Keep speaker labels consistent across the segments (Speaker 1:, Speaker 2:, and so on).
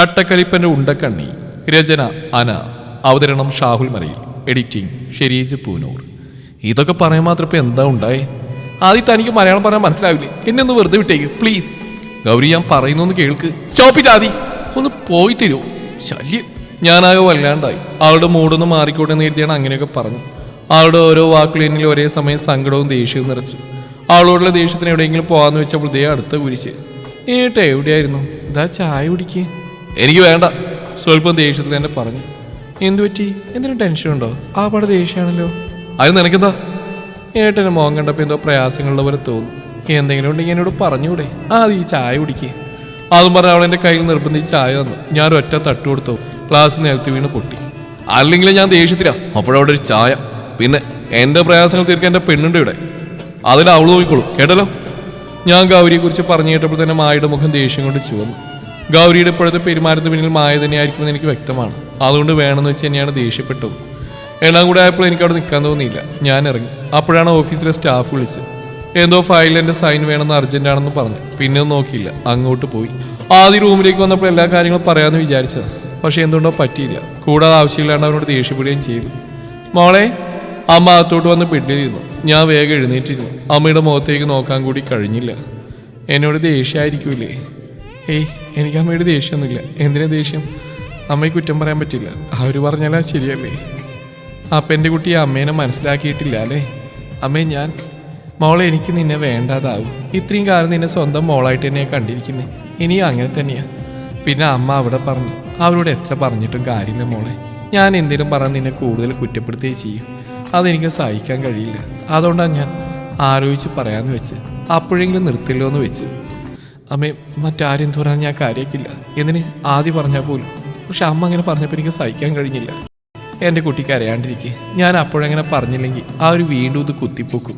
Speaker 1: കട്ടക്കരിപ്പന്റെ ഉണ്ടക്കണ്ണി. രചന അന. അവതരണം ഷാഹുൽ മറയിൽ എഡിറ്റിംഗ് ഷെരീജ് പൂനൂർ. ഇതൊക്കെ പറയാൻ മാത്രം ഇപ്പൊ എന്താ ഉണ്ടായി? ആദ്യം തനിക്ക് മലയാളം പറയാൻ മനസ്സിലാവില്ലേ? എന്നെ ഒന്ന് വെറുതെ വിട്ടേക്ക്. പ്ലീസ്. ഗൗരി ഞാൻ പറയുന്നൊന്ന് കേൾക്ക്. Stop it Aadi. ഒന്ന് പോയി തരുമോ ശല്യം. ഞാനാകെ വല്ലാണ്ടായി. ആളുടെ മൂടൊന്ന് മാറിക്കോട്ടെ എന്ന് അങ്ങനെയൊക്കെ പറഞ്ഞു. ആളുടെ ഓരോ വാക്കുകളിൽ ഒരേ സമയം സങ്കടവും ദേഷ്യവും നിറച്ചു. ആളോടുള്ള ദേഷ്യത്തിന് എവിടെയെങ്കിലും പോകാന്ന് വെച്ചപ്പോൾ ദേ അടുത്ത കുരിശ്. ഏട്ടാ എവിടെയായിരുന്നു? ഇതാ ചായ കുടിക്ക്. എനിക്ക് വേണ്ട. സ്വല്പം ദേഷ്യത്തിൽ തന്നെ പറഞ്ഞു. എന്തു പറ്റി? എന്തിനും ടെൻഷൻ ഉണ്ടോ? ആ പാട് ദേഷ്യമാണല്ലോ അത് നിനക്കെന്താ? ഏട്ടന് മോൻ കണ്ടപ്പോൾ എന്തോ പ്രയാസങ്ങളുടെ പോലെ തോന്നും. എന്തെങ്കിലും ഉണ്ടെങ്കിൽ എന്നോട് പറഞ്ഞൂടെ ആ ഈ ചായ കുടിക്കുക അതും പറഞ്ഞ അവൾ എന്റെ കയ്യിൽ നിർബന്ധിച്ച് ചായ തന്നു. ഞാൻ ഒറ്റ തട്ട് കൊടുത്തു. ക്ലാസ് നിലത്ത് വീണ് പൊട്ടി. അല്ലെങ്കിൽ ഞാൻ ദേഷ്യത്തിലാ. അപ്പോഴവിടെ ഒരു ചായ. പിന്നെ എന്റെ പ്രയാസങ്ങൾ തീർക്കാൻ എന്റെ പെണ്ണുണ്ട് ഇവിടെ. അതിൽ അവൾ നോക്കിക്കോളൂ. കേട്ടല്ലോ? ഞാൻ ഗൗരിയെക്കുറിച്ച് പറഞ്ഞു കേട്ടപ്പോൾ തന്നെ മായുടെ മുഖം ദേഷ്യം കൊണ്ട് ചുവന്നു. ഗൗരിയുടെ ഇപ്പോഴത്തെ പെരുമാറ്റത്തിന് പിന്നിൽ മായ തന്നെയായിരിക്കുമെന്ന് എനിക്ക് വ്യക്തമാണ്. അതുകൊണ്ട് വേണമെന്ന് വെച്ച് തന്നെയാണ് ദേഷ്യപ്പെട്ടത്. എല്ലാം കൂടെ ആയപ്പോൾ എനിക്ക് അവിടെ നിൽക്കാൻ തോന്നിയില്ല. ഞാൻ ഇറങ്ങി. അപ്പോഴാണ് ഓഫീസിലെ സ്റ്റാഫ് വിളിച്ചത്. എന്തോ ഫയലിൽ എന്റെ സൈൻ വേണമെന്ന് അർജന്റ് ആണെന്ന് പറഞ്ഞു. പിന്നെ നോക്കിയില്ല. അങ്ങോട്ട് പോയി. ആദ്യ റൂമിലേക്ക് വന്നപ്പോൾ എല്ലാ കാര്യങ്ങളും പറയാമെന്ന് വിചാരിച്ചത് പക്ഷേ എന്തുകൊണ്ടോ പറ്റിയില്ല. കൂടാതെ ആവശ്യമില്ലാണ്ട് അവനോട് ദേഷ്യപ്പെടുകയും ചെയ്തു. മോളെ അമ്മ അകത്തോട്ട് വന്ന് ബെഡിലിരുന്നു ഞാൻ വേഗം എഴുന്നേറ്റിരുന്നു. അമ്മയുടെ മുഖത്തേക്ക് നോക്കാൻ കൂടി കഴിഞ്ഞില്ല. എന്നോട് ദേഷ്യമായിരിക്കൂലേ ഏയ് എനിക്ക് അമ്മയുടെ ദേഷ്യമൊന്നുമില്ല. എന്തിനാ ദേഷ്യം? അമ്മയെ കുറ്റം പറയാൻ പറ്റില്ല. അവർ പറഞ്ഞാലാ ശരിയല്ലേ? അപ്പം എന്റെ കുട്ടി അമ്മേനെ മനസ്സിലാക്കിയിട്ടില്ല അല്ലേ? അമ്മേ ഞാൻ മോളെ എനിക്ക് നിന്നെ വേണ്ടാതാവും. ഇത്രയും കാലം നിന്നെ സ്വന്തം മോളായിട്ട് തന്നെയാണ് കണ്ടിരിക്കുന്നത് ഇനിയും അങ്ങനെ തന്നെയാണ് പിന്നെ അമ്മ അവിടെ പറഞ്ഞു അവരോട് എത്ര പറഞ്ഞിട്ടും കാര്യമില്ല മോളെ. ഞാൻ എന്തെങ്കിലും പറഞ്ഞ് നിന്നെ കൂടുതൽ കുറ്റപ്പെടുത്തുകയും ചെയ്യും. അതെനിക്ക് സഹിക്കാൻ കഴിയില്ല. അതുകൊണ്ടാണ് ഞാൻ ആലോചിച്ച് പറയാമെന്ന് വെച്ച് അപ്പോഴെങ്കിലും നിർത്തില്ലോ എന്ന് വെച്ച്. അമ്മേ മറ്റാരും തുറന്ന് ഞാൻ കാര്യമാക്കില്ല എന്നിന് ആദ്യം പറഞ്ഞാൽ പോലും. പക്ഷെ അമ്മ അങ്ങനെ പറഞ്ഞപ്പോൾ എനിക്ക് സഹിക്കാൻ കഴിഞ്ഞില്ല. എന്റെ കുട്ടിക്ക് അറിയാണ്ടിരിക്കെ. ഞാൻ അപ്പോഴങ്ങനെ പറഞ്ഞില്ലെങ്കിൽ ആ ഒരു വീണ്ടും ഇത് കുത്തിപ്പൊക്കും.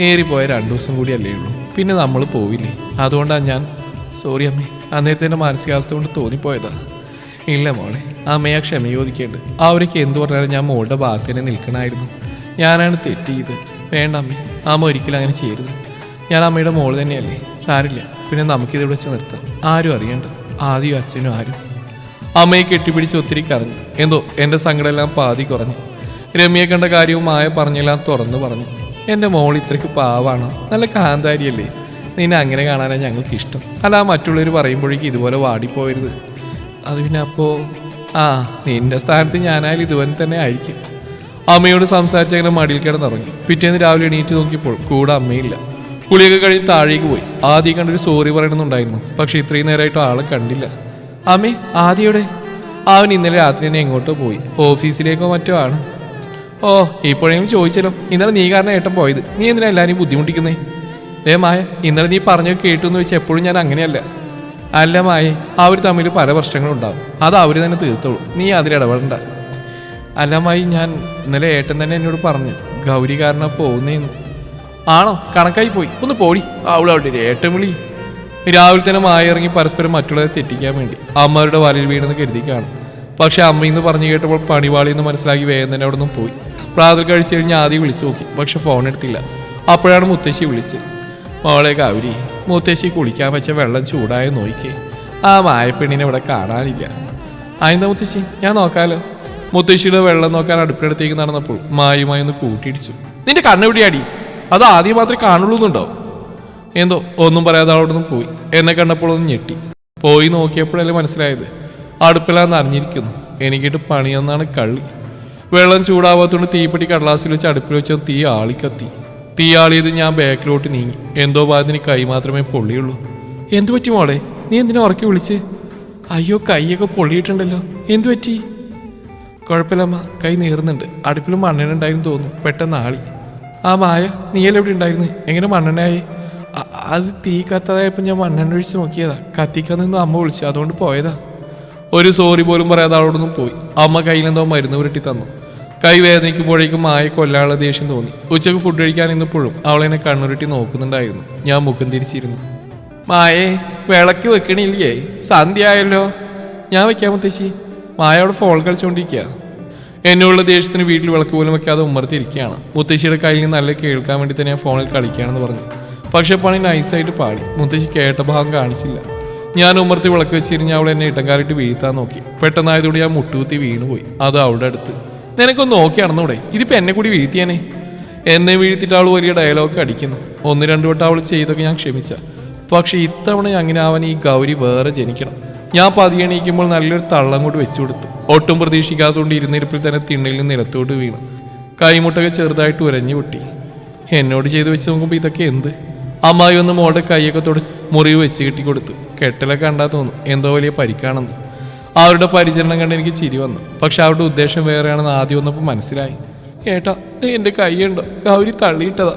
Speaker 1: ഏറിപ്പോയ രണ്ടു ദിവസം കൂടി അല്ലേ ഉള്ളൂ. പിന്നെ നമ്മൾ പോവില്ലേ? അതുകൊണ്ടാണ് ഞാൻ സോറി അമ്മേ അന്നേരത്തെ എന്റെ മാനസികാവസ്ഥ കൊണ്ട് തോന്നിപ്പോയതാ. ഇല്ല മോളെ അമ്മയെ ക്ഷമ ചോദിക്കേണ്ടത് അവർക്ക് എന്തു പറഞ്ഞാലും ഞാൻ മോളുടെ ഭാഗത്ത് തന്നെ നിൽക്കണമായിരുന്നു ഞാനാണ് തെറ്റ് ചെയ്ത് വേണ്ട അമ്മേ അമ്മ ഒരിക്കലും അങ്ങനെ ചെയ്യരുത്. ഞാൻ അമ്മയുടെ മോൾ തന്നെയല്ലേ? സാരില്ല. പിന്നെ നമുക്കിത് വെച്ച് നിർത്താം. ആരും അറിയണ്ട ആദ്യം അച്ഛനും ആരും. അമ്മയെ കെട്ടിപ്പിടിച്ച് ഒത്തിരി കരഞ്ഞു. എന്തോ എന്റെ സങ്കടമെല്ലാം പാതി കുറഞ്ഞു. രമ്യയെ കണ്ട കാര്യവും മായ പറഞ്ഞെല്ലാം തുറന്നു പറഞ്ഞു. എന്റെ മോൾ ഇത്രയ്ക്ക് പാവാണ്. നല്ല കാന്താരിയല്ലേ. നിന്നെ അങ്ങനെ കാണാനാണ് ഞങ്ങൾക്ക് ഇഷ്ടം അല്ല മറ്റുള്ളവർ പറയുമ്പോഴേക്കും ഇതുപോലെ വാടിപ്പോയരുത്. അത് പിന്നെ അപ്പോൾ ആ നിന്റെ സ്ഥാനത്ത് ഞാനായാലും ഇതുപോലെ തന്നെ ആയിരിക്കും. അമ്മയോട് സംസാരിച്ചങ്ങനെ മടിയിൽ കിടന്നിറങ്ങി. പിറ്റേന്ന് രാവിലെ എണീറ്റ് നോക്കിയപ്പോൾ കൂടെ അമ്മയില്ല. കുളിയൊക്കെ കഴിഞ്ഞ് താഴേക്ക് പോയി. ആദ്യം കണ്ടൊരു സോറി പറയണമെന്നുണ്ടായിരുന്നു പക്ഷെ ഇത്രയും നേരമായിട്ട് ആളെ കണ്ടില്ല. അമ്മേ ആദ്യയുടെ അവൻ ഇന്നലെ രാത്രി തന്നെ എങ്ങോട്ടോ പോയി. ഓഫീസിലേക്കോ മറ്റോ ആണ്. ഓ ഇപ്പോഴെങ്കിലും ചോദിച്ചല്ലോ. ഇന്നലെ നീ കാരണം ഏട്ടൻ പോയത്. നീ എന്തിനാ എല്ലാവരും ബുദ്ധിമുട്ടിക്കുന്നേ? ദേ മായ ഇന്നലെ നീ പറഞ്ഞ കേട്ടു എന്ന് വെച്ചാൽ എപ്പോഴും ഞാൻ അങ്ങനെയല്ല. അല്ല മായേ അവർ തമ്മിൽ പല പ്രശ്നങ്ങളുണ്ടാവും. അത് അവർ തന്നെ തീർത്തോളൂ. നീ അതിൽ ഇടപെടണ്ട. അല്ല മായി ഞാൻ ഇന്നലെ ഏട്ടൻ തന്നെ എന്നോട് പറഞ്ഞു. ഗൗരി കാരണം പോകുന്നേന്ന് ആണോ? കണക്കായി പോയി. ഒന്ന് പോടി. അവളവിടെ ഏട്ടം വിളി. രാവിലെ തന്നെ മായ ഇറങ്ങി പരസ്പരം മറ്റുള്ളവരെ തെറ്റിക്കാൻ വേണ്ടി. അമ്മയുടെ വലയിൽ വീണെന്ന് കരുതി കാണും. പക്ഷെ അമ്മ ഇന്ന് പറഞ്ഞു കേട്ടപ്പോൾ പണിവാളി എന്ന് മനസ്സിലാക്കി വേഗം തന്നെ അവിടെ നിന്നും പോയി. പ്രാതൽ കഴിച്ചു കഴിഞ്ഞ് ആദ്യം വിളിച്ചു നോക്കി. പക്ഷെ ഫോൺ എടുത്തില്ല. അപ്പോഴാണ് മുത്തശ്ശി വിളിച്ചത്. മോളെ ഗൗരി മുത്തശ്ശി കുളിക്കാൻ വെച്ച വെള്ളം ചൂടായ നോക്കി ആ മായപ്പെണ്ണിനെ ഇവിടെ കാണാനില്ല. ആയിന്താ മുത്തശ്ശി? ഞാൻ നോക്കാലോ. മുത്തശ്ശിയുടെ വെള്ളം നോക്കാൻ അടുപ്പിനടുത്തേക്ക് നടന്നപ്പോൾ മായുമായി ഒന്ന് കൂട്ടിയിടിച്ചു. നിന്റെ കണ്ണെവിടെയാടി? അത് ആദ്യം മാത്രമേ കാണുള്ളൂ എന്നുണ്ടോ? എന്തോ ഒന്നും പറയാതെ അവിടെ നിന്ന് പോയി. എന്നെ കണ്ടപ്പോൾ ഒന്ന് ഞെട്ടി. പോയി നോക്കിയപ്പോഴല്ലേ മനസ്സിലായത്. അടുപ്പിലാന്ന് അറിഞ്ഞിരിക്കുന്നു. എനിക്കിട്ട് പണിയെന്നാണ് കള്ളി. വെള്ളം ചൂടാവാത്തോണ്ട് തീപ്പെട്ടി കടലാസിൽ വെച്ച് അടുപ്പിൽ വെച്ച തീ ആളിക്കത്തി. തീ ആളിയത് ഞാൻ ബാക്കിലോട്ട് നീങ്ങി. എന്തോ ഭാഗത്തിന് കൈ മാത്രമേ പൊള്ളിയുള്ളൂ. എന്തു പറ്റി മോളെ? നീ എന്തിനാ ഉറക്കി വിളിച്ച്? അയ്യോ കൈയൊക്കെ പൊള്ളിയിട്ടുണ്ടല്ലോ. എന്തു പറ്റി? കുഴപ്പമില്ലമ്മ കൈ നീറുന്നുണ്ട്. അടുപ്പിലും മണ്ണെണ്ണ ഉണ്ടായിരുന്നു തോന്നുന്നു. പെട്ടെന്ന് ആളി. ആ മായ നീയലെവിടെ ഉണ്ടായിരുന്നു? എങ്ങനെ മണ്ണെണ്ണയായി അത് തീ കത്താതായപ്പോൾ ഞാൻ മണ്ണെണ്ണ ഒഴിച്ച് നോക്കിയതാ. കത്തിക്കാൻ നിന്ന് അമ്മ വിളിച്ചു. അതുകൊണ്ട് പോയതാ. ഒരു സോറി പോലും പറയാതെ അവളോടൊന്നും പോയി. അമ്മ കയ്യിലെന്തോ മരുന്ന് പുരട്ടി തന്നു. കൈ വേദനിക്കുമ്പോഴേക്കും മായ കൊല്ലാനുള്ള ദേഷ്യം തോന്നി. ഉച്ചയ്ക്ക് ഫുഡ് കഴിക്കാൻ ഇന്നപ്പോഴും അവളെന്നെ കണ്ണുരുട്ടി നോക്കുന്നുണ്ടായിരുന്നു. ഞാൻ മുഖം തിരിച്ചിരുന്നു. മായേ വിളക്ക് വെക്കണില്ലേ? സന്ധ്യ ആയല്ലോ ഞാൻ വെക്കാൻ മുത്തശ്ശി. മായ അവിടെ ഫോൺ കളിച്ചുകൊണ്ടിരിക്കുക എന്നുള്ള ദേഷ്യത്തിന് വീട്ടിൽ വിളക്ക് പോലും വെക്കാതെ ഉമ്മർത്തിരിക്കുകയാണ് മുത്തശ്ശിയുടെ കയ്യിൽ നിന്ന് നല്ല കേൾക്കാൻ വേണ്ടി തന്നെ ഞാൻ ഫോണിൽ കളിക്കുകയാണെന്ന് പറഞ്ഞു. പക്ഷേ പണി നൈസായിട്ട് പാടി. മുത്തശ്ശി കേട്ട ഭാഗം കാണിച്ചില്ല. ഞാൻ ഉമ്മർത്തി വിളക്ക് വെച്ചിരിഞ്ഞ് അവൾ എന്നെ ഇടങ്കാലിട്ട് വീഴ്ത്താൻ നോക്കി. പെട്ടെന്നായതോടെ ഞാൻ മുട്ടുകുത്തി വീണുപോയി. അത് അവളുടെ അടുത്ത്. നിനക്കൊന്ന് നോക്കി നടന്നൂടെ ഇതിപ്പോൾ എന്നെ കൂടി വീഴ്ത്തിയാനേ. എന്നെ വീഴ്ത്തിയിട്ട് അവൾ വലിയ ഡയലോഗ് അടിക്കുന്നു. ഒന്ന് രണ്ടു വട്ടം അവൾ ചെയ്തൊക്കെ ഞാൻ ക്ഷമിച്ച. പക്ഷേ ഇത്തവണ അങ്ങനെ അവൻ ഈ ഗൗരി വേറെ ജനിക്കണം. ഞാൻ പതിയെ എണീക്കുമ്പോൾ നല്ലൊരു തള്ളം കൊണ്ട് വെച്ചു കൊടുത്തു. ഒട്ടും പ്രതീക്ഷിക്കാത്തതുകൊണ്ട് ഇരുന്നിരിപ്പിൽ തന്നെ തിണ്ണയിൽ നിന്ന് നിലത്തോട്ട് വീണു. കൈമുട്ടൊക്കെ ചെറുതായിട്ട് ഉരഞ്ഞു പൊട്ടി. എന്നോട് ചെയ്തു വെച്ച് നോക്കുമ്പോൾ ഇതൊക്കെ എന്ത്? അമ്മായി ഒന്ന് മോളുടെ കൈയൊക്കെ തുട മുറിവ് വെച്ച് കെട്ടി കൊടുത്തു കെട്ടലൊക്കെ കണ്ടാ തോന്നും എന്തോ വലിയ പരിക്കാണെന്ന്. അവരുടെ പരിചരണം കണ്ട് എനിക്ക് ചിരി വന്നു. പക്ഷെ അവരുടെ ഉദ്ദേശം വേറെയാണെന്ന് ആദ്യം വന്നപ്പോൾ മനസ്സിലായി. ഏട്ടാ എന്റെ കൈയുണ്ടോ? ഗൗരി തള്ളിയിട്ടതാ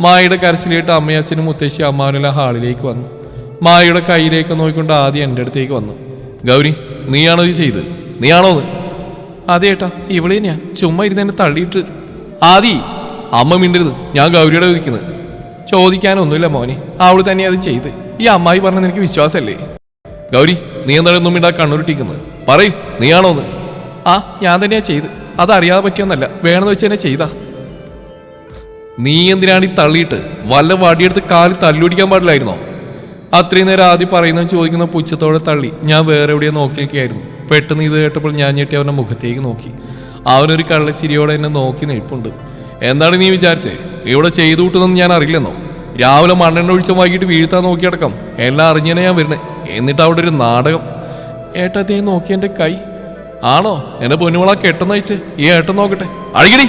Speaker 1: മായയുടെ കരച്ചിലേട്ട് അമ്മയച്ഛനും മുത്തശ്ശി അമ്മാവനെല്ലാം ഹാളിലേക്ക് വന്നു. മായയുടെ കയ്യിലേക്ക് നോക്കിക്കൊണ്ട് ആദ്യം എന്റെ അടുത്തേക്ക് വന്നു. ഗൗരി നീയാണോ ഇത് ചെയ്തത് നീയാണോ അത് ഏട്ടാ ഇവളെ തന്നെയാ. ചുമ്മാ ഇരുന്ന് എന്നെ തള്ളിയിട്ട്. ആദി അമ്മ മിണ്ടരുത്. ഞാൻ ഗൗരിയുടെ ചോദിക്കുന്നത്. ചോദിക്കാനൊന്നുമില്ല മോനെ. അവൾ തന്നെ അത് ചെയ്ത്. ഈ അമ്മായി പറഞ്ഞത് എനിക്ക് വിശ്വാസമല്ലേ ഗൗരി നീ എന്താണ് ഒന്നും മിണ്ടാ കണ്ണുരുട്ടിക്കുന്നത് പറയ് നീയാണോ അത് ആ ഞാൻ തന്നെയാ ചെയ്ത്. അതറിയാതെ പറ്റിയൊന്നല്ല. വേണമെന്ന് വെച്ച് തന്നെ ചെയ്താ. നീ എന്തിനാണ് ഈ തള്ളിയിട്ട് വല്ല വടിയെടുത്ത് കാലിൽ തല്ലുപിടിക്കാൻ പാടില്ലായിരുന്നോ? അത്രയും നേരം ആദ്യം പറയുന്ന ചോദിക്കുന്ന പുച്ഛത്തോടെ തള്ളി. ഞാൻ വേറെ എവിടെയോ നോക്കിയൊക്കെയായിരുന്നു പെട്ടെന്ന് ഇത് കേട്ടപ്പോൾ ഞാൻ ഞെട്ടി അവന്റെ മുഖത്തേക്ക് നോക്കി. അവനൊരു കള്ളച്ചിരിയോടെ എന്നെ നോക്കി നിൽപ്പുണ്ട്. എന്താണ് നീ വിചാരിച്ചേ? ഇവിടെ ചെയ്തു കൂട്ടുന്നൊന്നും ഞാൻ അറിയില്ലെന്നോ? രാവിലെ മണ്ണെണ്ണ ഒഴിച്ച വൈകിട്ട് വീഴ്ത്താൻ നോക്കിയടക്കം എല്ലാം അറിഞ്ഞേനെ ഞാൻ വരുന്നേ. എന്നിട്ട് അവിടെ ഒരു നാടകം. ഏട്ട അദ്ദേഹം നോക്കി എന്റെ കൈ. ആണോ? എന്റെ പൊന്നുമോളാ കെട്ടെന്ന് അയച്ചേ. ഈ ഏട്ടൻ നോക്കട്ടെ. അഴകിടി.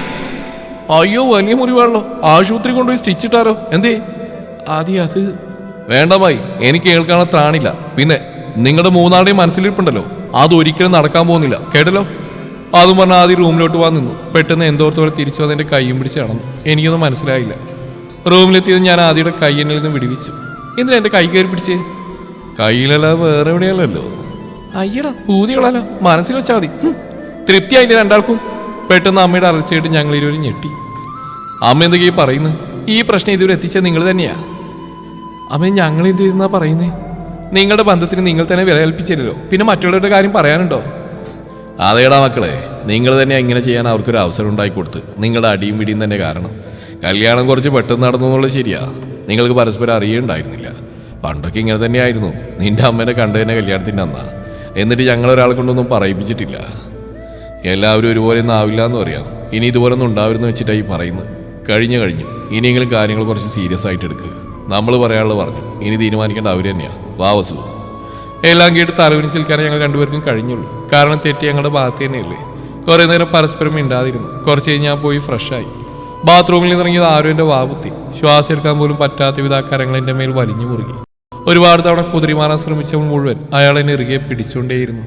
Speaker 1: അയ്യോ വലിയ മുറിവാണല്ലോ. ആശുപത്രി കൊണ്ടുപോയി സ്റ്റിച്ചിട്ടാരോ എന്തേ? ആദ്യം അത് വേണ്ടമായി എനിക്ക് കേൾക്കാനുള്ള ത്രാണില്ല പിന്നെ നിങ്ങളുടെ മൂന്നാളുടെയും മനസ്സിലിരിപ്പുണ്ടല്ലോ. അതൊരിക്കലും നടക്കാൻ പോകുന്നില്ല. കേട്ടല്ലോ? അതും പറഞ്ഞ ആദ്യം റൂമിലോട്ട് പോകാൻ നിന്നു. പെട്ടെന്ന് എന്തോർത്തോടെ തിരിച്ചു വന്ന് എന്റെ കൈയും പിടിച്ച് നടന്നു. എനിക്കൊന്നും മനസ്സിലായില്ല. റൂമിലെത്തിയത് ഞാൻ ആദ്യയുടെ എന്നിൽ നിന്ന് വിടിവിച്ചു. എന്തിനാ എന്റെ കൈ കയറി പിടിച്ചേ? കയ്യിലല്ല വേറെ എവിടെയല്ലല്ലോ അയ്യടാ പൂതികളല്ലോ മനസ്സിൽ വെച്ചാൽ മതി. തൃപ്തിയായില്ലേ രണ്ടാൾക്കും? പെട്ടെന്ന് അമ്മയുടെ അറച്ചയായിട്ട് ഞങ്ങൾ ഇരുവരും ഞെട്ടി. അമ്മ എന്തൊക്കെയാ പറയുന്നത് ഈ പ്രശ്നം ഇതുവരെ എത്തിച്ചത് നിങ്ങൾ തന്നെയാ. അമ്മ ഞങ്ങൾ എന്ത് ചെയ്യുന്നാ പറയുന്നേ? നിങ്ങളുടെ ബന്ധത്തിന് നിങ്ങൾ തന്നെ വില പിന്നെ മറ്റുള്ളവരുടെ കാര്യം പറയാനുണ്ടോ? അതേടാ മക്കളെ നിങ്ങൾ തന്നെ ഇങ്ങനെ ചെയ്യാൻ അവർക്കൊരു അവസരം ഉണ്ടാക്കി കൊടുത്ത് നിങ്ങളുടെ അടിയും പിടിയും തന്നെ കാരണം. കല്യാണം കുറച്ച് പെട്ടെന്ന് നടന്നു എന്നുള്ളത് ശരിയാ. നിങ്ങൾക്ക് പരസ്പരം അറിയുണ്ടായിരുന്നില്ല. പണ്ടൊക്കെ ഇങ്ങനെ തന്നെയായിരുന്നു. നിന്റെ അമ്മേനെ കണ്ടു തന്നെ കല്യാണത്തിന്റെ അന്നാ. എന്നിട്ട് ഞങ്ങൾ ഒരാളെ കൊണ്ടൊന്നും പറയിപ്പിച്ചിട്ടില്ല. എല്ലാവരും ഒരുപോലെ ഒന്നും ആവില്ല എന്ന് പറയാം. ഇനി ഇതുപോലൊന്നും ഉണ്ടാവരുന്ന് വെച്ചിട്ടായി പറയുന്നത്. കഴിഞ്ഞു കഴിഞ്ഞു. ഇനിയെങ്കിലും കാര്യങ്ങൾ കുറച്ച് സീരിയസ് ആയിട്ട് എടുക്കുക നമ്മൾ പറയാനുള്ളത് പറഞ്ഞു. ഇനി തീരുമാനിക്കേണ്ട അവർ തന്നെയാണ് വാവസു എല്ലാം കേട്ട് തലവിന് ചിൽക്കാനേ ഞങ്ങൾ രണ്ടുപേർക്കും കഴിഞ്ഞുള്ളൂ. കാരണം തെറ്റി ഞങ്ങളുടെ ഭാഗത്ത് തന്നെയല്ലേ? കുറേ നേരം പരസ്പരം മിണ്ടാതിരുന്നു. കുറച്ച് കഴിഞ്ഞ് ഞാൻ പോയി ഫ്രഷായി ബാത്റൂമിൽ നിന്നിറങ്ങിയത് ആരും എന്റെ ശ്വാസം എടുക്കാൻ പോലും പറ്റാത്ത വിധ കരങ്ങൾ എന്റെ മേൽ വലിഞ്ഞു മുറുകി. ഒരുപാട് തവണ കുതിരി മാറാൻ ശ്രമിച്ചപ്പോൾ മുഴുവൻ അയാൾ എന്നെ ഇറുകെ പിടിച്ചുകൊണ്ടേയിരുന്നു.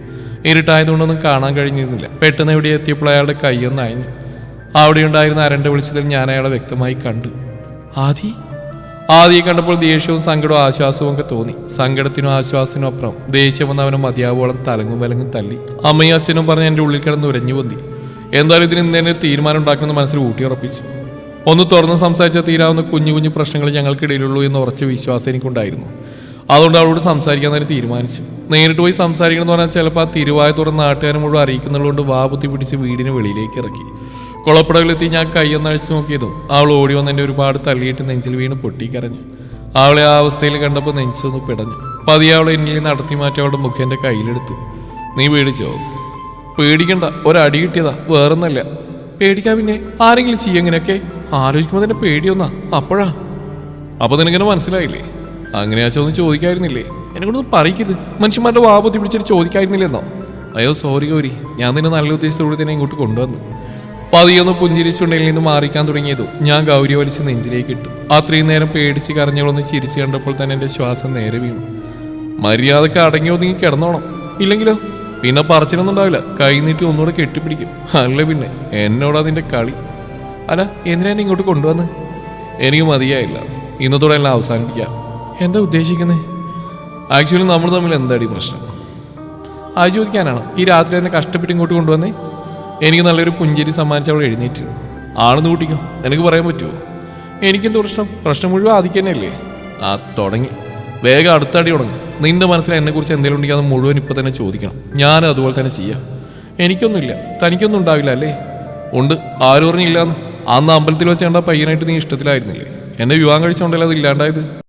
Speaker 1: ഇരുട്ടായതുകൊണ്ടൊന്നും കാണാൻ കഴിഞ്ഞിരുന്നില്ല. പെട്ടെന്ന് എവിടെ എത്തിയപ്പോൾ അയാളുടെ കൈയൊന്ന് അയഞ്ഞു അവിടെ ഉണ്ടായിരുന്ന അരണ്ട വിളിച്ചതിൽ ഞാൻ അയാളെ വ്യക്തമായി കണ്ടു. ആദി? ആദിയെ കണ്ടപ്പോൾ ദേഷ്യവും സങ്കടവും ആശ്വാസവും ഒക്കെ തോന്നി. സങ്കടത്തിനും ആശ്വാസത്തിനും അപ്പുറം ദേഷ്യം വന്ന് അവനെ മതിയാവോളം തലങ്ങും വിലങ്ങും തല്ലി. അമ്മയും അച്ഛനും പറഞ്ഞ് എന്റെ ഉള്ളിൽ കിടന്ന് ഉരഞ്ഞു പൊന്തി. എന്തായാലും ഇതിന് ഇന്ന് തീരുമാനം ഉണ്ടാക്കുമെന്ന് മനസ്സിൽ ഊട്ടിയുറപ്പിച്ചു ഒന്ന് തുറന്ന് സംസാരിച്ചാൽ തീരാവുന്ന കുഞ്ഞു കുഞ്ഞു പ്രശ്നങ്ങൾ ഞങ്ങൾക്കിടയിലുള്ളൂ എന്ന് ഉറച്ച വിശ്വാസം എനിക്കുണ്ടായിരുന്നു. അതുകൊണ്ട് അവളോട് സംസാരിക്കാൻ തന്നെ തീരുമാനിച്ചു. നേരിട്ട് പോയി സംസാരിക്കണമെന്ന് പറഞ്ഞാൽ ചിലപ്പോൾ ആ തിരുവായ തുറന്ന് നാട്ടുകാരും മുഴുവൻ അറിയിക്കുന്നുള്ളതുകൊണ്ട് വാ ബുദ്ധി പിടിച്ച് വീടിന് വെളിയിലേക്ക് ഇറക്കി. കുളപ്പടവിലെത്തി ഞാൻ കൈയൊന്ന് അഴിച്ചു നോക്കിയതും അവൾ ഓടി വന്ന് എന്റെ ഒരുപാട് തള്ളിയിട്ട് നെഞ്ചിൽ വീണ് പൊട്ടിക്കരഞ്ഞു. അവളെ ആ അവസ്ഥയിൽ കണ്ടപ്പോൾ നെഞ്ചൊന്ന് പിടഞ്ഞു. പതിയെ അവളെ എന്നിൽ നടത്തി മാറ്റി അവളുടെ മുഖം എന്റെ കയ്യിലെടുത്തു. നീ പേടിച്ചോ? പേടിക്കണ്ട. ഒരടി കിട്ടിയതാ. വേറൊന്നല്ല. പേടിക്കാ പിന്നെ. ആരെങ്കിലും ചെയ്യങ്ങനെയൊക്കെ ആലോചിക്കുമ്പോൾ തന്നെ പേടിയൊന്നാ. അപ്പോഴാ. അപ്പൊ നിനക്കിനെ മനസ്സിലായില്ലേ? അങ്ങനെയാ ഒന്ന് ചോദിക്കായിരുന്നില്ലേ? എന്നെ കൊണ്ടൊന്ന് പറയിക്കരുത്. മനുഷ്യന്മാരുടെ വാപത്തി പിടിച്ചിട്ട് ചോദിക്കായിരുന്നില്ലെന്നോ? അയ്യോ സോറി ഗൗരി. ഞാൻ നിന്നെ നല്ല ഉദ്ദേശത്തോടെ തന്നെ ഇങ്ങോട്ട് കൊണ്ടുവന്നു. പതിയൊന്ന് പുഞ്ചിരിച്ചുണ്ടയിൽ നിന്ന് മാറിക്കാൻ തുടങ്ങിയതു ഞാൻ ഗൗരി വലിച്ച് നെഞ്ചിലേക്ക് ഇട്ടു. അത്രയും നേരം പേടിച്ച് കരഞ്ഞോളൊന്ന് ചിരിച്ചു കണ്ടപ്പോൾ തന്നെ എന്റെ ശ്വാസം നേരെ വീണു. മര്യാദയ്ക്ക് അടങ്ങി ഒതുങ്ങി കിടന്നോണം. ഇല്ലെങ്കിലോ? പിന്നെ പറച്ചിലൊന്നും ഉണ്ടാവില്ല. കൈ നീട്ടി ഒന്നുകൂടെ കെട്ടിപ്പിടിക്കും. അല്ല പിന്നെ എന്നോട് നിന്റെ കളി? അല്ല എന്തിനാ എന്നെ ഇങ്ങോട്ട് കൊണ്ടുവന്ന്? എനിക്ക് മതിയായില്ല. ഇന്നത്തോടെ എല്ലാം അവസാനിപ്പിക്കാം. എന്താ ഉദ്ദേശിക്കുന്നത് ആക്ച്വലി നമ്മൾ തമ്മിൽ എന്താടി പ്രശ്നം? ആ ചോദിക്കാനാണ്? ഈ രാത്രി തന്നെ കഷ്ടപ്പെട്ട് ഇങ്ങോട്ട് കൊണ്ടുവന്നേ? എനിക്ക് നല്ലൊരു പുഞ്ചിരി സമ്മാനിച്ച് അവൾ എഴുന്നേറ്റിരുന്നു. ആണെന്ന് കൂട്ടിക്കോ. എനിക്ക് പറയാൻ പറ്റുമോ? എനിക്കെന്ത് പ്രശ്നം പ്രശ്നം മുഴുവൻ ആദ്യം തന്നെയല്ലേ ആ തുടങ്ങി. വേഗം അടുത്തടി തുടങ്ങും. നിന്റെ മനസ്സിൽ എന്നെക്കുറിച്ച് എന്തെങ്കിലും ഉണ്ടെങ്കിൽ അത് മുഴുവൻ ഇപ്പം തന്നെ ചോദിക്കണം. ഞാൻ അതുപോലെ തന്നെ ചെയ്യാം. എനിക്കൊന്നുമില്ല. തനിക്കൊന്നും ഉണ്ടാവില്ല അല്ലേ? ഉണ്ട്. ആരും പറഞ്ഞില്ലാന്ന് അന്ന് അമ്പലത്തിൽ വെച്ച് കണ്ട പയ്യനായിട്ട് നീ ഇഷ്ടത്തിലായിരുന്നില്ലേ? എന്നെ വിവാഹം കഴിച്ചോണ്ടല്ലോ അത് ഇല്ലാണ്ടായത്?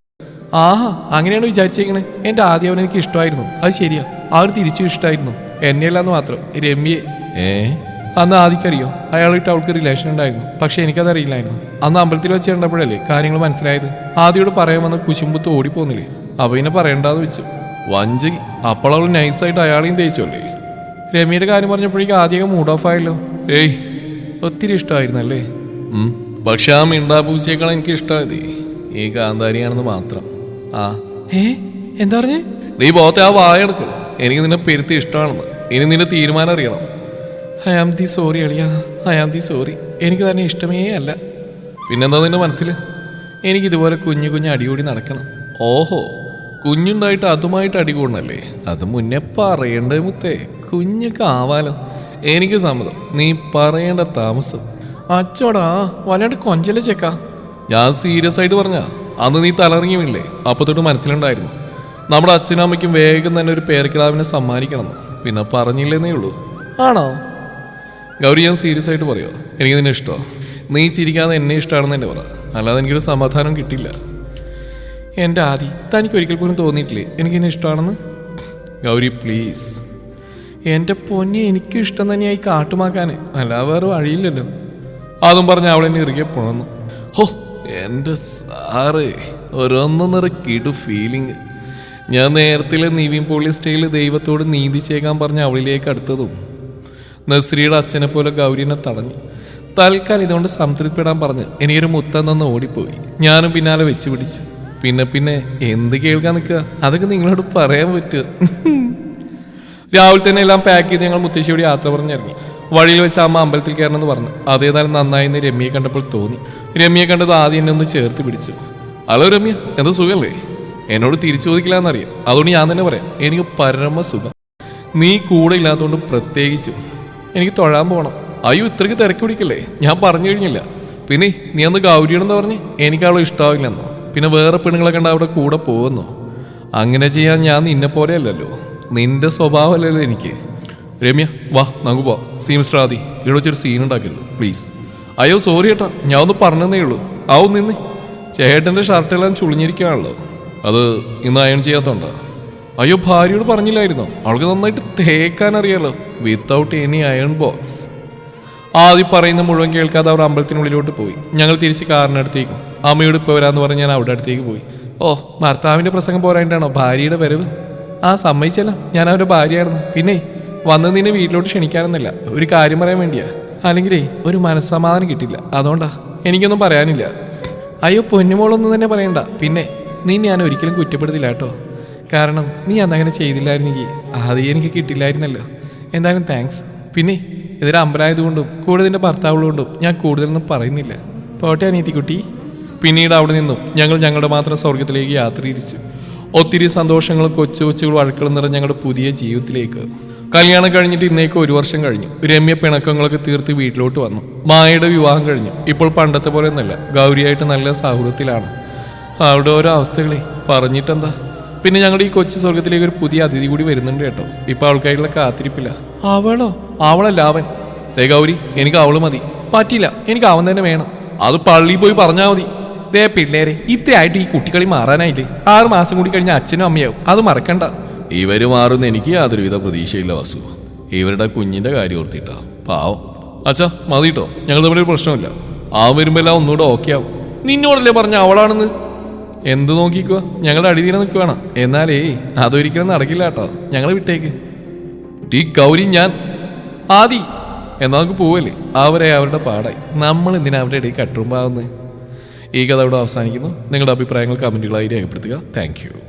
Speaker 1: ആഹാ അങ്ങനെയാണ് വിചാരിച്ചേക്കണേ. എന്റെ ആദ്യം അവൻ എനിക്ക് ഇഷ്ടമായിരുന്നു. അത് ശരിയാ. അവന് തിരിച്ചു ഇഷ്ടമായിരുന്നു എന്നെയല്ലാന്ന് മാത്രം. രമ്യെ ഏ? അന്ന് ആദിക്കറിയോ? അയാളായിട്ട് അവൾക്ക് റിലേഷൻ ഉണ്ടായിരുന്നു. പക്ഷെ എനിക്കത് അറിയില്ലായിരുന്നു അന്ന് അമ്പലത്തിൽ വെച്ച് കണ്ടപ്പോഴല്ലേ കാര്യങ്ങൾ മനസ്സിലായത്? ആദിയോട് പറയാമെന്ന് കുശുമ്പത്ത് ഓടിപ്പോന്നില്ലേ? അവ പിന്നെ പറയണ്ടാന്ന് വെച്ചു. വഞ്ചി. അപ്പോൾ അവൾ നൈസായിട്ട് അയാളെയും തേച്ചല്ലേ രമിയുടെ കാര്യം പറഞ്ഞപ്പോഴേക്കും ആദ്യം മൂഡ് ഓഫ് ആയല്ലോ. ഏയ് ഒത്തിരി ഇഷ്ടമായിരുന്നല്ലേ പക്ഷെ ആ മിണ്ടാപൂച്ചയേക്കാൾ എനിക്ക് ഇഷ്ടമായത് ഈ കാന്താരിയാണെന്ന് മാത്രം. ആ. ഏ? എന്താ പറഞ്ഞേ? നീ പോത്തെ ആ വായെടുക്ക് എനിക്ക് നിന്നെ പെരുത്തി ഇഷ്ടമാണെന്ന്. ഇനി നിന്റെ തീരുമാനം അറിയണം. ഐ ആം ദി സോറി അളിയ. I am the sorry. എനിക്ക് തന്നെ ഇഷ്ടമേ അല്ല. പിന്നെന്താ നിന്റെ മനസ്സിൽ എനിക്ക് ഇതുപോലെ കുഞ്ഞു കുഞ്ഞു അടികൂടി നടക്കണം. ഓഹോ കുഞ്ഞുണ്ടായിട്ട് അതുമായിട്ട് അടികൂടണല്ലേ? അത് മുന്നേ പറയണ്ടേ മുത്തേ. കുഞ്ഞൊക്കെ ആവാലോ. എനിക്ക് സമ്മതം. നീ പറയേണ്ട താമസം. അച്ചോടാ വല്ലാണ്ട് കൊഞ്ചല ചെക്ക. ഞാൻ സീരിയസ് ആയിട്ട് പറഞ്ഞ അന്ന് നീ തലറിങ്ങി വീണില്ലേ അപ്പൊ തൊട്ട് മനസ്സിലുണ്ടായിരുന്നു. നമ്മുടെ അച്ഛനും അമ്മയ്ക്കും വേഗം തന്നെ ഒരു പേരക്കിടാവിനെ സമ്മാനിക്കണം പിന്നെ പറഞ്ഞില്ലെന്നേ ഉള്ളൂ. ആണോ? ഗൗരി ഞാൻ സീരിയസ് ആയിട്ട് പറയോ? എനിക്ക് നിന്നെ ഇഷ്ടമോ. നീ ചിരിക്കാതെ എന്നെ ഇഷ്ടമാണെന്ന് തന്നെ പറ. അല്ലാതെ എനിക്കൊരു സമാധാനം കിട്ടില്ല എന്റെ ആദി തനിക്ക് ഒരിക്കൽ പോലും തോന്നിയിട്ടില്ലേ? എനിക്ക് നിന്നെ ഇഷ്ടമാണെന്ന്? ഗൗരി പ്ലീസ് എന്റെ പൊന്നെ എനിക്ക് ഇഷ്ടം തന്നെയായി കാട്ടുമാക്കാൻ അല്ലാതെ വേറെ വഴിയില്ലല്ലോ. അതും പറഞ്ഞ് അവളെന്നെ ഇറുകെ പുണന്നു ഹോ എന്റെ സാറ് ഒരൊന്നൊന്നര കിടു ഫീലിംഗ് ഞാൻ നേരത്തിലെ നിവിൻ പോളി സ്റ്റൈൽ ദൈവത്തോട് നീതി ചേക്കാൻ പറഞ്ഞ് അവളിലേക്ക് അടുത്തതും നസ്രിയുടെ അച്ഛനെ പോലെ ഗൗരിനെ തടഞ്ഞു. തൽക്കാലം ഇതുകൊണ്ട് സംതൃപ്തിപ്പെടാൻ പറഞ്ഞ് എനിക്കൊരു മുത്തം തന്ന് ഓടിപ്പോയി. ഞാനും പിന്നാലെ വെച്ച് പിടിച്ചു. പിന്നെ പിന്നെ എന്ത് കേൾക്കാൻ നിൽക്കുക? അതൊക്കെ നിങ്ങളോട് പറയാൻ പറ്റുക രാവിലെ തന്നെ എല്ലാം പാക്ക് ചെയ്ത് ഞങ്ങൾ മുത്തശ്ശിയോട് യാത്ര പറഞ്ഞിറങ്ങി വഴിയിൽ വെച്ച് അമ്മ അമ്പലത്തിൽ കയറണമെന്ന് പറഞ്ഞു. അതേതായാലും നന്നായി എന്ന് രമ്യയെ കണ്ടപ്പോൾ തോന്നി. രമ്യയെ കണ്ടത് ആദ്യം എന്നെ ഒന്ന് ചേർത്ത് പിടിച്ചു. ഹലോ രമ്യ എന്താ സുഖമല്ലേ എന്നോട് തിരിച്ചു ചോദിക്കില്ല എന്നറിയാം അതുകൊണ്ട് ഞാൻ തന്നെ പറയാം എനിക്ക് പരമ സുഖം നീ കൂടെ ഇല്ലാത്തതുകൊണ്ട് പ്രത്യേകിച്ചും. എനിക്ക് തൊഴാൻ പോകണം അയ്യോ ഇത്രയ്ക്ക് തിരക്ക് പിടിക്കല്ലേ? ഞാൻ പറഞ്ഞു കഴിഞ്ഞില്ല. പിന്നെ നീ അന്ന് ഗൗരിയാണെന്ന് പറഞ്ഞ് എനിക്ക് അവളെ ഇഷ്ടാവില്ലെന്നോ? പിന്നെ വേറെ പെണ്ണുങ്ങളെ കണ്ട അവിടെ കൂടെ പോകുന്നു? അങ്ങനെ ചെയ്യാൻ ഞാൻ നിന്നെ പോലെ അല്ലല്ലോ നിന്റെ സ്വഭാവമല്ലല്ലോ എനിക്ക്. രമ്യ വാ നമുക്ക് പോവാം. സീ മിസ്റ്റർ ആദി ഇവിടെ സീൻ ഉണ്ടാക്കരുത് പ്ലീസ് അയ്യോ സോറി ഏട്ടാ ഞാൻ ഒന്ന് പറഞ്ഞതേ ഉള്ളൂ. ആവും നിന്ന്. ചേട്ടന്റെ ഷർട്ടെല്ലാം ചുളിഞ്ഞിരിക്കുകയാണല്ലോ അത് ഇന്ന് അയൺ ചെയ്യാത്തോണ്ടാ? അയ്യോ ഭാര്യയോട് പറഞ്ഞില്ലായിരുന്നു? അവൾക്ക് നന്നായിട്ട് തേക്കാൻ അറിയാലോ. വിത്തൗട്ട് എനി അയൺ ബോക്സ് ആദ്യം പറയുന്ന മുഴുവൻ കേൾക്കാതെ അവർ അമ്പലത്തിനുള്ളിലോട്ട് പോയി. ഞങ്ങൾ തിരിച്ച് കാറിനടുത്തേക്കും അമ്മയോട് ഇപ്പോൾ വരാമെന്ന് പറഞ്ഞ് ഞാൻ അവിടെ അടുത്തേക്ക് പോയി. ഓ ഭർത്താവിന്റെ പ്രസംഗം പോരായിട്ടാണോ ഭാര്യയുടെ വരവ്? ആ സമ്മതിച്ചല്ല. ഞാൻ അവരുടെ ഭാര്യയായിരുന്നു. പിന്നെ വന്ന് നിന്നെ വീട്ടിലോട്ട് ക്ഷണിക്കാനൊന്നുമില്ല ഒരു കാര്യം പറയാൻ വേണ്ടിയാ. അല്ലെങ്കിലേ ഒരു മനസ്സമാധാനം കിട്ടില്ല. അതുകൊണ്ടാ. എനിക്കൊന്നും പറയാനില്ല. അയ്യോ പൊന്നുമോളൊന്നും തന്നെ പറയണ്ട. പിന്നെ നീ ഞാൻ ഒരിക്കലും കുറ്റപ്പെടുത്തില്ല കേട്ടോ. കാരണം നീ അന്നങ്ങനെ ചെയ്തില്ലായിരുന്നെങ്കിൽ ആദ്യം എനിക്ക് കിട്ടില്ലായിരുന്നല്ലോ. എന്തായാലും താങ്ക്സ് പിന്നെ ഇതൊരു അമ്പലായതുകൊണ്ടും കൂടെ നിന്റെ ഭർത്താവുള്ളതുകൊണ്ടും ഞാൻ കൂടുതലൊന്നും പറയുന്നില്ല. പോട്ടെ അനീതിക്കുട്ടി. പിന്നീട് അവിടെ നിന്നും ഞങ്ങൾ ഞങ്ങളുടെ മാത്രം സ്വർഗത്തിലേക്ക് യാത്ര തിരിച്ചു ഒത്തിരി സന്തോഷങ്ങളും കൊച്ചു കൊച്ചുകൾ വഴക്കുകളും നിറഞ്ഞ ഞങ്ങളുടെ പുതിയ ജീവിതത്തിലേക്ക്. കല്യാണം കഴിഞ്ഞിട്ട് ഇന്നേക്ക് ഒരു വർഷം കഴിഞ്ഞു. രമ്യ പിണക്കങ്ങളൊക്കെ തീർത്ത് വീട്ടിലോട്ട് വന്നു. മായയുടെ വിവാഹം കഴിഞ്ഞു. ഇപ്പോൾ പണ്ടത്തെ പോലെ ഒന്നല്ല. ഗൗരിയായിട്ട് നല്ല സൗഹൃദത്തിലാണ്. അവിടെ ഓരോ അവസ്ഥകളെ പറഞ്ഞിട്ടെന്താ? പിന്നെ ഞങ്ങളുടെ ഈ കൊച്ചു സ്വർഗത്തിലേക്ക് ഒരു പുതിയ അതിഥി കൂടി വരുന്നുണ്ട് കേട്ടോ. ഇപ്പൊ അവൾക്കായിട്ടുള്ള കാത്തിരിപ്പില്ല. അവളോ? അവളല്ല അവൻ. ദേ ഗൗരി എനിക്ക് അവൾ മതി. പറ്റില്ല എനിക്ക് അവൻ തന്നെ വേണം. അത് പള്ളിയിൽ പോയി പറഞ്ഞാൽ മതി. ദേ പിള്ളേരെ ഇത്രയായിട്ട് ഈ കുട്ടികളി മാറാനായില്ലേ? ആറ് മാസം കൂടി കഴിഞ്ഞ അച്ഛനും അമ്മയാവും. അത് മറക്കണ്ട. ഇവർ മാറുന്ന എനിക്ക് യാതൊരുവിധ പ്രതീക്ഷയില്ല വസു. ഇവരുടെ കുഞ്ഞിന്റെ കാര്യം ഓർത്തിട്ടാ. പാവം. അച്ഛാ മതിട്ടോ. കേട്ടോ ഞങ്ങൾ തമ്മിൽ ഒരു പ്രശ്നമില്ല ആ വരുമ്പോ എല്ലാം ഒന്നുകൂടെ ഓക്കെ ആവും നിന്നോടല്ലേ പറഞ്ഞ അവളാണെന്ന്? എന്ത് നോക്കിക്കോ? ഞങ്ങൾ അടിതീരെ നിൽക്കുവാണ്. എന്നാലേ അതൊരിക്കലും നടക്കില്ല കേട്ടോ. ഞങ്ങൾ വിട്ടേക്ക്. ടീ കൗരി ഞാൻ. ആദി. എന്നാൽ നമുക്ക് പോവല്ലേ? അവരെ അവരുടെ പാടായി. നമ്മൾ എന്തിനാ അവരുടെ ഇടയിൽ കട്ടുമ്പാവുന്നത് ഈ കഥ ഇവിടെ അവസാനിക്കുന്നു. നിങ്ങളുടെ അഭിപ്രായങ്ങൾ കമന്റുകളായി രേഖപ്പെടുത്തുക. താങ്ക്